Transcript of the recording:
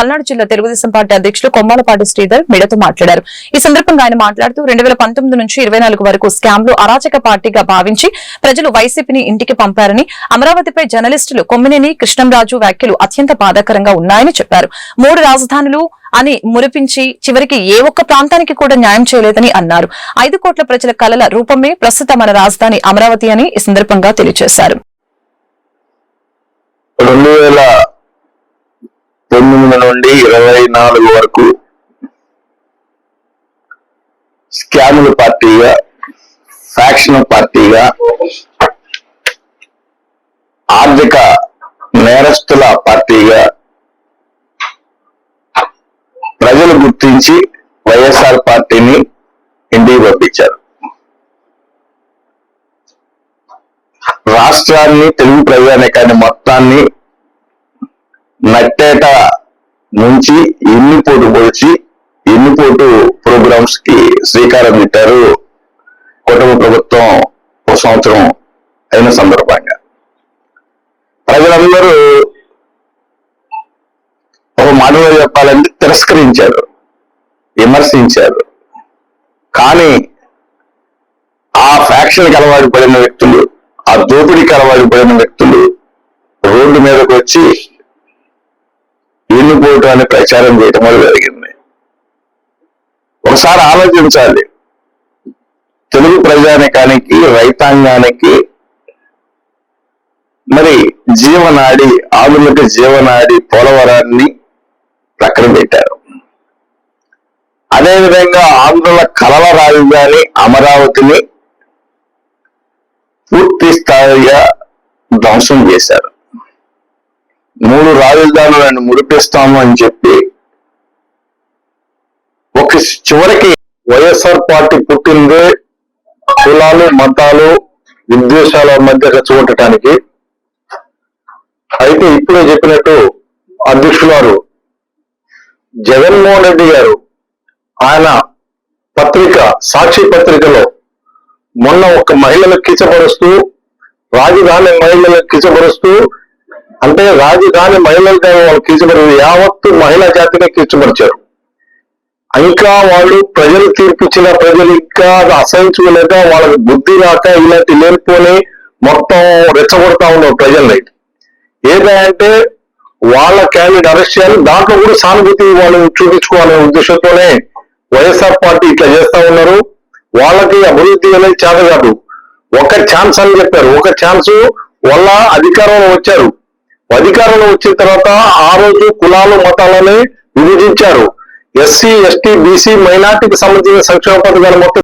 పల్నాడు జిల్లా తెలుగుదేశం పార్టీ అధ్యక్షులు కొమ్మాలపాటి శ్రీధర్ మీడియాతో మాట్లాడారు. ఈ సందర్భంగా ఆయన మాట్లాడుతూ రెండు వేల పంతొమ్మిది నుంచి ఇరవై నాలుగు వరకు స్కామ్లు అరాచక పార్టీగా భావించి ప్రజలు వైసీపీని ఇంటికి పంపారని అమరావతిపై జర్నలిస్టులు కొమ్మినేని కృష్ణంరాజు వ్యాఖ్యలు అత్యంత బాధాకరంగా ఉన్నాయని చెప్పారు. మూడు రాజధానులు అని మురిపించి చివరికి ఏ ఒక్క ప్రాంతానికి కూడా న్యాయం చేయలేదని అన్నారు. ఐదు కోట్ల ప్రజల కలల రూపమే ప్రస్తుత మన రాజధాని అమరావతి అని ఈ సందర్భంగా తెలియజేశారు. రెండు వేల తొమ్మిది నుండి ఇరవై నాలుగు వరకు స్కాముల పార్టీగా ఫ్యాక్షన్ పార్టీగా ఆర్థిక నేరస్తుల పార్టీగా ప్రజలు గుర్తించి వైఎస్ఆర్ పార్టీని ఇంటికి పంపించారు. రాష్ట్రాన్ని తెలుగు ప్రజానికాన్ని మొత్తాన్ని నట్టేట ఎన్నిపోటు పోల్చి ఎన్నిపోటు ప్రోగ్రామ్స్కి శ్రీకారం చుట్టారు. కుటుంబ ప్రభుత్వం ఒక సంవత్సరం అయిన సందర్భంగా. ప్రజలందరూ ఒక మాటలో చెప్పాలంటే తిరస్కరించారు విమర్శించారు. కానీ ఆ ఫ్యాక్షన్కి అలవాటు పడిన వ్యక్తులు ఆ దోపిడీకి అలవాటు పడిన వ్యక్తులు రోడ్డు మీదకి వచ్చి ఎన్నిపోవటం ప్రచారం చేయటం వల్ల జరిగింది. ఒకసారి ఆలోచించాలి. తెలుగు ప్రజానికానికి రైతాంగానికి మరి జీవనాడి ఆధునిక జీవనాడి పోలవరాన్ని ప్రక్కన పెట్టారు. అదేవిధంగా ఆంధ్రుల కలల రాజధాని అమరావతిని పూర్తి స్థాయిగా ధ్వంసం చేశారు. మూడు రాజధానులను ముడిపిస్తాము అని చెప్పి ఒక చివరికి వైఎస్ఆర్ పార్టీ పుట్టిందే కులాలు మతాలు విద్వేషాల మధ్య చూడటానికి అయితే ఇప్పుడే చెప్పినట్టు అధ్యక్షులు జగన్మోహన్ రెడ్డి గారు ఆయన పత్రిక సాక్షి పత్రికలో మొన్న ఒక మహిళను కిచపరుస్తూ రాజధాని మహిళలను కిచపరుస్తూ అంటే రాజు రాజధాని మహిళలుగా వాళ్ళు కిచపరు యావత్తు మహిళా జాతినే కీర్చిపరిచారు ఇంకా వాళ్ళు ప్రజలు తీర్పిచ్చిన ప్రజలు ఇంకా అసహించుకోలేక వాళ్ళకి బుద్ధి రాక ఇలాంటి లేనిపోని మొత్తం రెచ్చగొడతా ఉన్నారు ప్రజల్ని. ఏదంటే వాళ్ళ క్యాండిడేట్ అరెస్ట్ చేయాలి. దాంట్లో కూడా సానుభూతి వాళ్ళు చూపించుకోవాలనే ఉద్దేశంతోనే వైఎస్ఆర్ పార్టీ ఇట్లా చేస్తా ఉన్నారు. వాళ్ళకి అభివృద్ధి అనేది చేత కాదు ఒక ఛాన్స్ అని చెప్పారు. ఒక ఛాన్స్ వల్ల అధికారంలో వచ్చారు. అధికారంలో వచ్చిన తర్వాత ఆ రోజు కులాలు మతాలని విభజించారు. ఎస్సీ ఎస్టీ బీసీ మైనార్టీకి సంబంధించిన సంక్షేమ పథకాలు మొత్తం